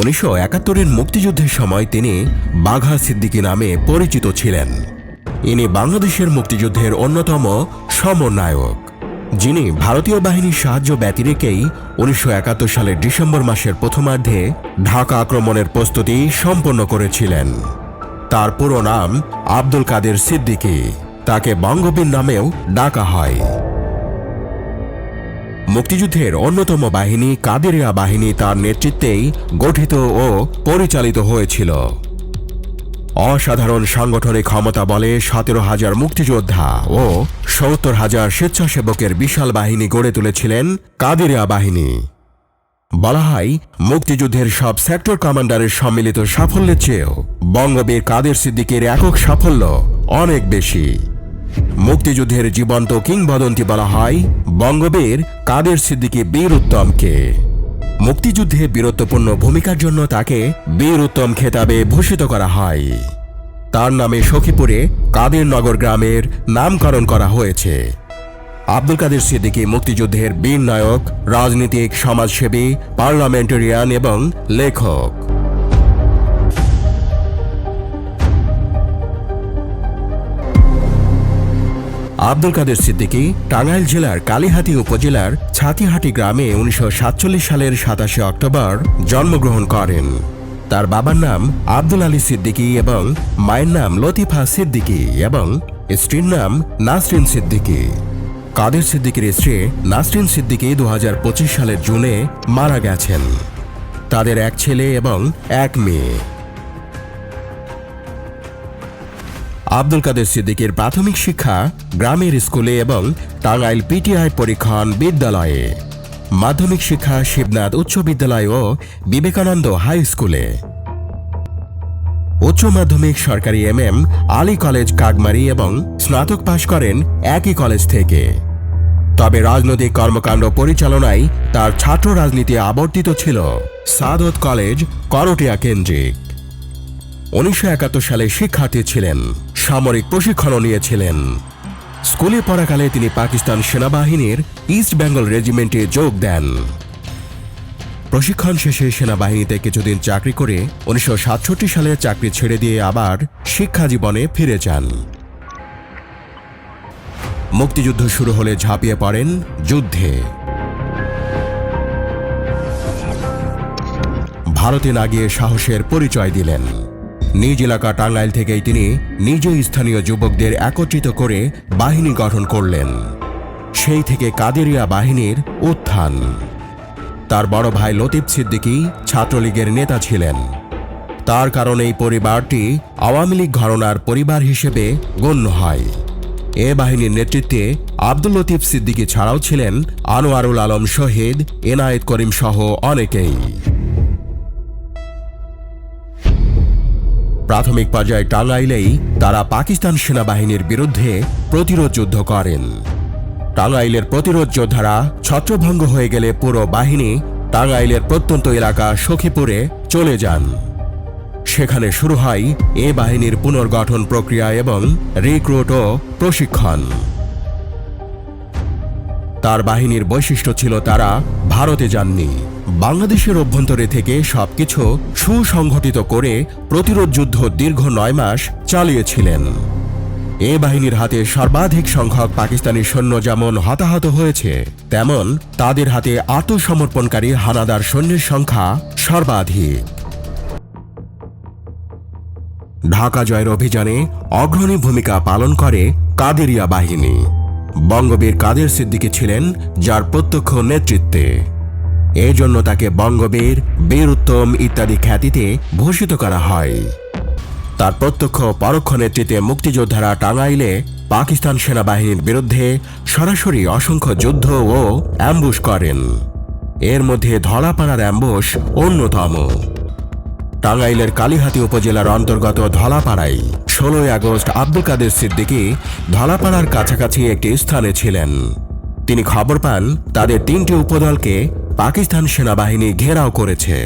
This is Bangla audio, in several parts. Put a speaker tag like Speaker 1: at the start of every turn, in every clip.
Speaker 1: উনিশশো একাত্তরের মুক্তিযুদ্ধের সময় তিনি বাঘা সিদ্দিকী নামে পরিচিত ছিলেন। ইনি বাংলাদেশের মুক্তিযুদ্ধের অন্যতম সমন্বয়ক, যিনি ভারতীয় বাহিনীর সাহায্য ব্যতি রেখেই উনিশশো সালের ডিসেম্বর মাসের প্রথমার্ধে ঢাকা আক্রমণের প্রস্তুতি সম্পন্ন করেছিলেন। তার পুরো নাম আব্দুল কাদের সিদ্দিকী, তাকে বঙ্গবীর নামেও ডাকা হয়। মুক্তিযুদ্ধের অন্যতম বাহিনী কাদেরিয়া বাহিনী তার নেতৃত্বেই গঠিত ও পরিচালিত হয়েছিল। অসাধারণ সাংগঠনিক ক্ষমতা বলে সতেরো হাজার মুক্তিযোদ্ধা ও সত্তর হাজার স্বেচ্ছাসেবকের বিশাল বাহিনী গড়ে তুলেছিলেন কাদেরিয়া বাহিনী। বলা হয়, মুক্তিযুদ্ধের সব সেক্টর কমান্ডারের সম্মিলিত সাফল্যের চেয়েও বঙ্গবীর কাদের সিদ্দিকের একক সাফল্য অনেক বেশি। মুক্তিযুদ্ধের জীবন্ত কিংবদন্তি বলা হয় বঙ্গবীর কাদের সিদ্দিকী বীর উত্তমকে। মুক্তিযুদ্ধে বীরত্বপূর্ণ ভূমিকার জন্য তাকে বীর উত্তম খেতাবে ভূষিত করা হয়। তার নামে সখীপুরে কাদের নগর গ্রামের নামকরণ করা হয়েছে। আব্দুল কাদের সিদ্দিকী মুক্তিযুদ্ধের বীর নায়ক, রাজনীতিক, সমাজসেবী, পার্লামেন্টারিয়ান এবং লেখক। আব্দুল কাদের সিদ্দিকী, টাঙ্গাইল জেলার কালীহাতি উপজেলার ছাতিহাটি গ্রামে উনিশশো সাতচল্লিশ সালের সাতাশে অক্টোবর জন্মগ্রহণ করেন। তার বাবার নাম আব্দুল আলী সিদ্দিকী এবং মায়ের নাম লতিফা সিদ্দিকী এবং স্ত্রীর নাম নাসরিন সিদ্দিকী। কাদের সিদ্দিকীর স্ত্রী নাসরিন সিদ্দিকী দু হাজার পঁচিশ সালের জুনে মারা গেছেন। তাদের এক ছেলে এবং এক মেয়ে। আব্দুল কাদের সিদ্দিকের প্রাথমিক শিক্ষা গ্রামের স্কুলে এবং টাঙ্গাইল পিটিআই পরীক্ষণ বিদ্যালয়ে। মাধ্যমিক শিক্ষা শিবনাথ উচ্চ বিদ্যালয় ও বিবেকানন্দ হাই স্কুলে। উচ্চ মাধ্যমিক সরকারি M M Ali college Kakmari এবং স্নাতক পাশ করেন একই কলেজ থেকে। তবে রাজনৈতিক কর্মকাণ্ড পরিচালনায় তার ছাত্র রাজনীতি আবর্তিত ছিল। সাদত কলেজ, করটিয়া কেন্দ্রিক। উনিশশো একাত্তর সালে শিক্ষার্থী ছিলেন। সামরিক প্রশিক্ষণও নিয়েছিলেন। স্কুলে পড়াকালে তিনি পাকিস্তান সেনাবাহিনীর ইস্ট বেঙ্গল রেজিমেন্টে যোগ দেন। প্রশিক্ষণ শেষে সেনাবাহিনীতে কিছুদিন চাকরি করে উনিশশো সাতষট্টি সালে চাকরি ছেড়ে দিয়ে আবার শিক্ষা জীবনে ফিরে যান। মুক্তিযুদ্ধ শুরু হলে ঝাঁপিয়ে পড়েন যুদ্ধে। ভারতে না গিয়ে সাহসের পরিচয় দিলেন। নিজ এলাকা টাঙ্গাইল থেকেই তিনি নিজেই স্থানীয় যুবকদের একত্রিত করে বাহিনী গঠন করলেন। সেই থেকে কাদেরিয়া বাহিনীর উত্থান। তার বড় ভাই লতিফ সিদ্দিকী ছাত্রলীগের নেতা ছিলেন। তার কারণেই পরিবারটি আওয়ামী লীগ ঘরনার পরিবার হিসেবে গণ্য হয়। এ বাহিনীর নেতৃত্বে আব্দুল লতিফ সিদ্দিকী ছাড়াও ছিলেন আনোয়ারুল আলম শহীদ, এনায়েত করিম সহ অনেকেই। প্রাথমিক পর্যায়ে টাঙ্গাইলেই তারা পাকিস্তান সেনাবাহিনীর বিরুদ্ধে প্রতিরোধ যুদ্ধ করেন। টাঙ্গাইলের প্রতিরোধ যোদ্ধারা ছত্রভঙ্গ হয়ে গেলে পুরো বাহিনী টাঙ্গাইলের প্রত্যন্ত এলাকা সখীপুরে চলে যান। সেখানে শুরু হয় এ বাহিনীর পুনর্গঠন প্রক্রিয়া এবং রিক্রুট ও প্রশিক্ষণ। তার বাহিনীর বৈশিষ্ট্য ছিল তারা ভারতে যাননি। বাংলাদেশের অভ্যন্তরে থেকে সবকিছু সুসংগঠিত করে প্রতিরোধ যুদ্ধ দীর্ঘ নয় মাস চালিয়েছিলেন। এ বাহিনীর হাতে সর্বাধিক সংখ্যক পাকিস্তানি সৈন্য যেমন হতাহত হয়েছে, তেমন তাদের হাতে আত্মসমর্পণকারী হানাদার সৈন্যের সংখ্যা সর্বাধিক। ঢাকা জয়ের অভিযানে অগ্রণী ভূমিকা পালন করে কাদেরিয়া বাহিনী। বঙ্গবীর কাদের সিদ্দিকী ছিলেন যার প্রত্যক্ষ নেতৃত্বে। এজন্য তাকে বঙ্গবীর, বীর উত্তম ইত্যাদি খ্যাতিতে ভূষিত করা হয়। তার প্রত্যক্ষ পরোক্ষ নেতৃত্বে মুক্তিযোদ্ধারা টাঙ্গাইলে পাকিস্তান সেনাবাহিনীর বিরুদ্ধে সরাসরি অসংখ্য যুদ্ধ ও অ্যাম্বুশ করেন। এর মধ্যে ধলাপাড়ার অ্যাম্বুশ অন্যতম। টাঙ্গাইলের কালীহাতি উপজেলার অন্তর্গত ধলাপাড়ায় ষোলোই আগস্ট আব্দুল কাদের সিদ্দিকী ধলাপাড়ার কাছাকাছি একটি স্থানে ছিলেন। তিনি খবর পান, তাদের তিনটি উপদলকে পাকিস্তান সেনাবাহিনী ঘেরাও করেছে।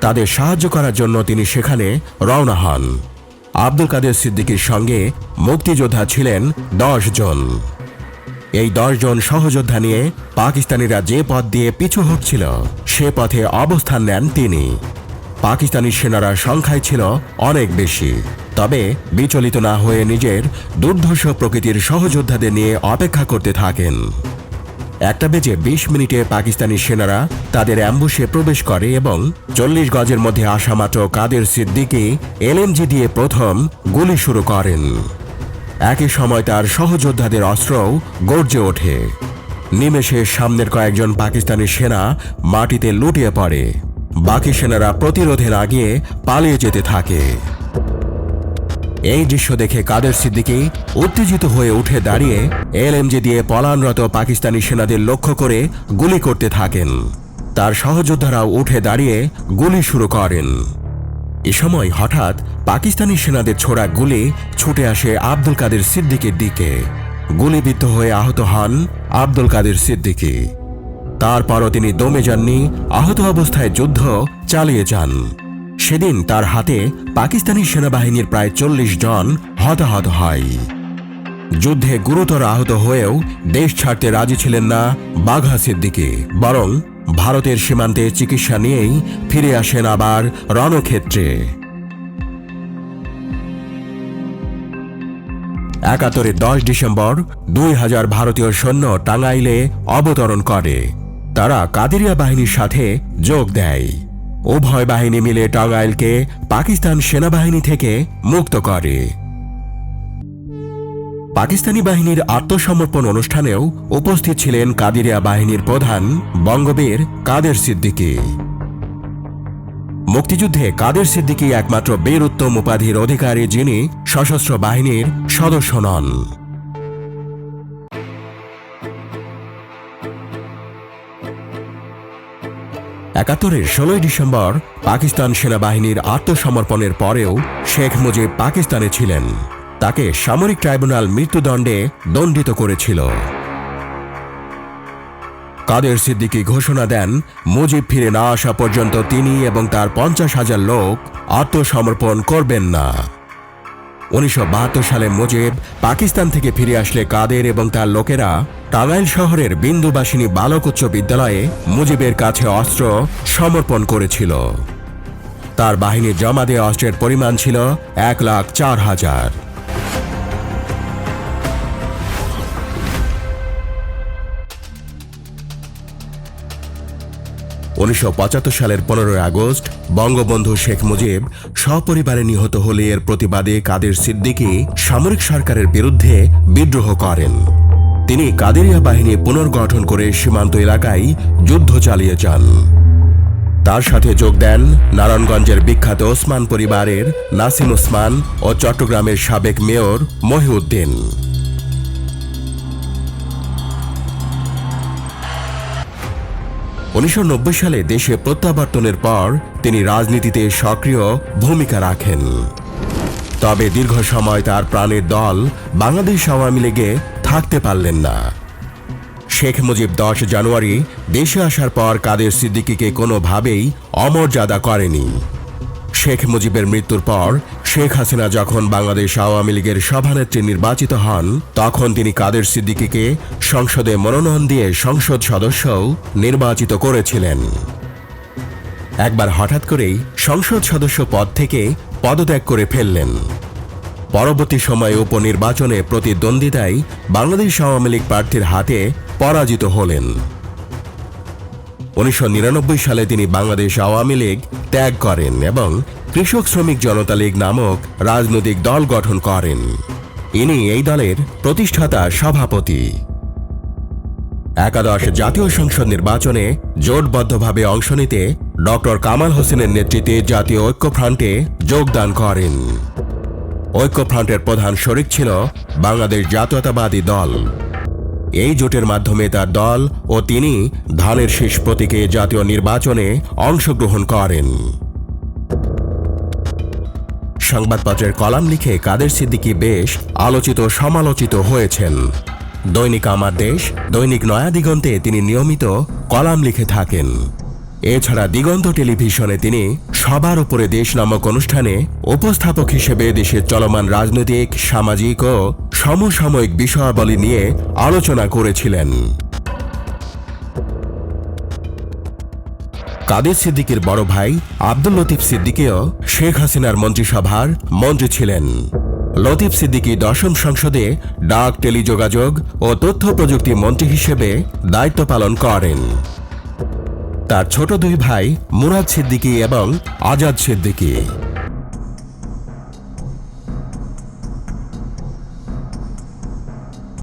Speaker 1: তাদের সাহায্য করার জন্য তিনি সেখানে রওনা হন। আব্দুল কাদের সিদ্দিকীর সঙ্গে মুক্তিযোদ্ধা ছিলেন দশ জন। এই দশজন সহযোদ্ধা নিয়ে পাকিস্তানিরা যে পথ দিয়ে পিছু হচ্ছিল সে পথে অবস্থান নেন তিনি। পাকিস্তানি সেনারা সংখ্যায় ছিল অনেক বেশি। তবে বিচলিত না হয়ে নিজের দুর্ধর্ষ প্রকৃতির সহযোদ্ধাদের নিয়ে অপেক্ষা করতে থাকেন। একটা বেজে বিশ মিনিটে পাকিস্তানি সেনারা তাদের অ্যাম্বুসে প্রবেশ করে এবং চল্লিশ গজের মধ্যে আসা মাত্র কাদের সিদ্দিকি এলএমজি দিয়ে প্রথম গুলি শুরু করেন। একই সময় তার সহযোদ্ধাদের অস্ত্রও গর্জে ওঠে। নিমেষে সামনের কয়েকজন পাকিস্তানি সেনা মাটিতে লুটিয়ে পড়ে। বাকি সেনারা প্রতিরোধে না গিয়ে পালিয়ে যেতে থাকে। এই দৃশ্য দেখে কাদের সিদ্দিকী উত্তেজিত হয়ে উঠে দাঁড়িয়ে এলএমজি দিয়ে পলায়নরত পাকিস্তানি সেনাদের লক্ষ্য করে গুলি করতে থাকেন। তার সহযোদ্ধারাও উঠে দাঁড়িয়ে গুলি শুরু করেন। এ সময় হঠাৎ পাকিস্তানি সেনাদের ছোড়া গুলি ছুটে আসে আব্দুল কাদের সিদ্দিকের দিকে। গুলিবিদ্ধ হয়ে আহত হন আব্দুল কাদের সিদ্দিকী। তারপরও তিনি দমে যাননি, আহত অবস্থায় যুদ্ধ চালিয়ে যান। সেদিন তার হাতে পাকিস্তানি সেনাবাহিনীর প্রায় চল্লিশ জন হতাহত হয়। যুদ্ধে গুরুতর আহত হয়েও দেশ ছাড়তে রাজি ছিলেন না বাঘা সিদ্দিকী, বরং ভারতের সীমান্তে চিকিৎসা নিয়েই ফিরে আসেন আবার রণক্ষেত্রে। একাত্তরে দশ ডিসেম্বর দুই হাজার ভারতীয় সৈন্য টাঙ্গাইলে অবতরণ করে। তারা কাদেরিয়া বাহিনীর সাথে যোগ দেয়। উভয় বাহিনী মিলে টাঙ্গাইলকে পাকিস্তান সেনাবাহিনী থেকে মুক্ত করে। পাকিস্তানি বাহিনীর আত্মসমর্পণ অনুষ্ঠানেও উপস্থিত ছিলেন কাদিরিয়া বাহিনীর প্রধান বঙ্গবীর কাদের সিদ্দিকী। মুক্তিযুদ্ধে কাদের সিদ্দিকী একমাত্র বীর উত্তম উপাধির অধিকারী যিনি সশস্ত্র বাহিনীর সদস্য নন। একাত্তরের ষোলোই ডিসেম্বর পাকিস্তান সেনাবাহিনীর আত্মসমর্পণের পরেও শেখ মুজিব পাকিস্তানে ছিলেন। তাকে সামরিক ট্রাইব্যুনাল মৃত্যুদণ্ডে দণ্ডিত করেছিল। কাদের সিদ্দিকী ঘোষণা দেন, মুজিব ফিরে না আসা পর্যন্ত তিনি এবং তার পঞ্চাশ হাজার লোক আত্মসমর্পণ করবেন না। উনিশশো বাহাত্তর সালে মুজিব পাকিস্তান থেকে ফিরে আসলে কাদের এবং তার লোকেরা টাঙ্গাইল শহরের বিন্দুবাসিনী বালক উচ্চ বিদ্যালয়ে মুজিবের কাছে অস্ত্র সমর্পণ করেছিল। তার বাহিনী জমা দেওয়া অস্ত্রের পরিমাণ ছিল এক লাখ চার হাজার। উনিশশো পঁচাত্তর সালের পনেরোই আগস্ট, বঙ্গবন্ধু শেখ মুজিব সপরিবারে নিহত হলে এর প্রতিবাদে কাদের সিদ্দিকী সামরিক সরকারের বিরুদ্ধে বিদ্রোহ করেন। তিনি কাদেরিয়া বাহিনী পুনর্গঠন করে সীমান্ত এলাকায় যুদ্ধ চালিয়ে যান। তার সাথে যোগ দেন নারায়ণগঞ্জের বিখ্যাত ওসমান পরিবারের নাসিম ওসমান ও চট্টগ্রামের সাবেক মেয়র মহিউদ্দিন। উনিশশো নব্বই সালে দেশে প্রত্যাবর্তনের পর তিনি রাজনীতিতে সক্রিয় ভূমিকা রাখেন। তবে দীর্ঘ সময় তার প্রাণের দল বাংলাদেশ আওয়ামী লীগে থাকতে পারলেন না। শেখ মুজিব দশ জানুয়ারি দেশে আসার পর কাদের সিদ্দিকিকে কোনোভাবেই অমর্যাদা করেনি। শেখ মুজিবের মৃত্যুর পর শেখ হাসিনা যখন বাংলাদেশ আওয়ামী লীগের সভানেত্রী নির্বাচিত হন, তখন তিনি কাদের সিদ্দিকীকে সংসদে মনোনয়ন দিয়ে সংসদ সদস্যও নির্বাচিত করেছিলেন। একবার হঠাৎ করেই সংসদ সদস্য পদ থেকে পদত্যাগ করে ফেললেন। পরবর্তী সময়ে উপনির্বাচনে প্রতিদ্বন্দ্বিতায় বাংলাদেশ আওয়ামী লীগ প্রার্থীর হাতে পরাজিত হলেন। উনিশশো নিরানব্বই সালে তিনি বাংলাদেশ আওয়ামী লীগ ত্যাগ করেন এবং কৃষক শ্রমিক জনতা লীগ নামক রাজনৈতিক দল গঠন করেন। ইনি এই দলের প্রতিষ্ঠাতা সভাপতি। একাদশ জাতীয় সংসদ নির্বাচনে জোটবদ্ধভাবে অংশ নিতে ডক্টর কামাল হোসেনের নেতৃত্বে জাতীয় ঐক্যফ্রন্টে যোগদান করেন। ঐক্যফ্রন্টের প্রধান শরিক ছিল বাংলাদেশ জাতীয়তাবাদী দল। এই জোটের মাধ্যমে তার দল ও তিনি ধানের শেষ প্রতীকে জাতীয় নির্বাচনে অংশগ্রহণ করেন। সংবাদপত্রের কলাম লিখে কাদের সিদ্দিকী বেশ আলোচিত সমালোচিত হয়েছেন। দৈনিক আমার দেশ, দৈনিক নয়া দিগন্তে তিনি নিয়মিত কলাম লিখে থাকেন। এছাড়া দিগন্ত টেলিভিশনে তিনি সবার উপরে দেশ নামক অনুষ্ঠানে উপস্থাপক হিসেবে দেশের চলমান রাজনৈতিক, সামাজিক ও সমসাময়িক বিষয়াবলী নিয়ে আলোচনা করেছিলেন। কাদের সিদ্দিকের বড় ভাই আব্দুল লতিফ সিদ্দিকেও শেখ হাসিনার মন্ত্রিসভার মন্ত্রী ছিলেন। লতিফ সিদ্দিকী দশম সংসদে ডাক, টেলিযোগাযোগ ও তথ্য প্রযুক্তি মন্ত্রী হিসেবে দায়িত্ব পালন করেন। তার ছোট দুই ভাই মুরাদ সিদ্দিকী এবং আজাদ সিদ্দিকী।